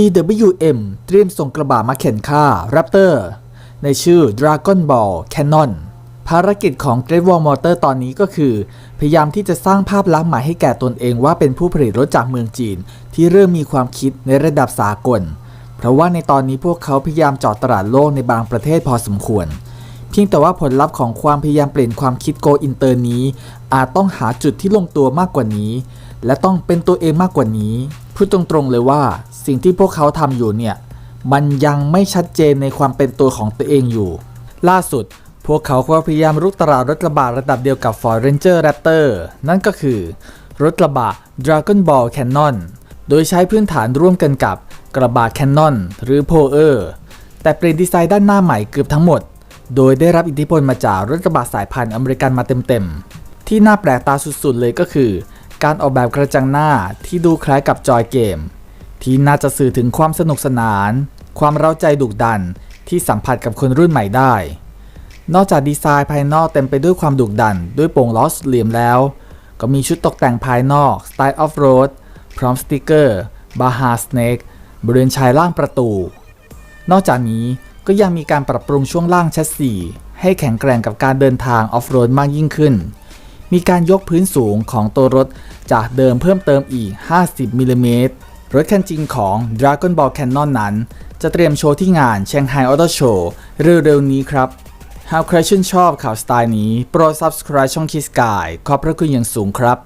GWM เตรียมส่งกระบะมาเข็นฆ่า Raptor ในชื่อ Dragon Ball Cannon ภารกิจของ Great Wall Motor ตอนนี้ก็คือ พยายามที่จะสร้างภาพลักษณ์ใหม่ให้แก่ตนเองว่าเป็นผู้ผลิตรถจากเมืองจีน ที่เริ่มมีความคิดในระดับสากล เพราะว่าในตอนนี้พวกเขาพยายามเจาะตลาดโลกในบางประเทศพอสมควร เพียงแต่ว่าผลลัพธ์ของความพยายามเปลี่ยนความคิดโกอินเตอร์นี้ อาจต้องหาจุดที่ลงตัวมากกว่านี้ และต้องเป็นตัวเองมากกว่านี้ พูดตรงๆเลยว่า สิ่งที่พวกเขาทำอยู่เนี่ย มันยังไม่ชัดเจนในความเป็นตัวของตัวเองอยู่ ล่าสุด พวกเขาก็พยายามรุกตลาดรถกระบะระดับเดียวกับ Ford Ranger Raptor นั่นก็คือ รถกระบะ Dragon Ball Cannon โดยใช้พื้นฐานร่วมกันกับกระบะ Cannon หรือ p o e r แต่เปลี่ยนดีไซน์ด้านหน้าใหม่เกือบทั้งหมด โดยได้รับอิทธิพลมาจากรถกระบะสายพันธุ์อเมริกันมาเต็มๆ ที่น่าแปลกตาสุดๆเลยก็คือ การออกแบบกระจังหน้าที่ดูคล้ายกับจอยเกม ที่น่าจะสื่อถึงความสนุกสนาน ความเร้าใจดุดันที่สัมผัสกับคนรุ่นใหม่ได้ นอกจากดีไซน์ภายนอกเต็มไปด้วยความดุดัน ด้วยโป่งล้อสี่เหลี่ยมแล้ว ก็มีชุดตกแต่งภายนอกสไตล์ออฟโรดพร้อมสติกเกอร์บาฮาสเนกบริเวณชายล่างประตู นอกจากนี้ก็ยังมีการปรับปรุงช่วงล่างแชสซีให้แข็งแกร่งกับการเดินทางออฟโรดมากยิ่งขึ้น มีการยกพื้นสูงของตัวรถจากเดิมเพิ่มเติมอีก 50มิลลิเมตรรถคันจริงของ Dragon Ball Cannon นั้น จะเตรียมโชว์ที่งาน Shanghai Auto Show เร็วๆนี้ครับ หากใครชื่นชอบข่าวสไตล์นี้ โปรด subscribe ช่อง Kiss Guy ขอบพระคุณอย่างสูงครับ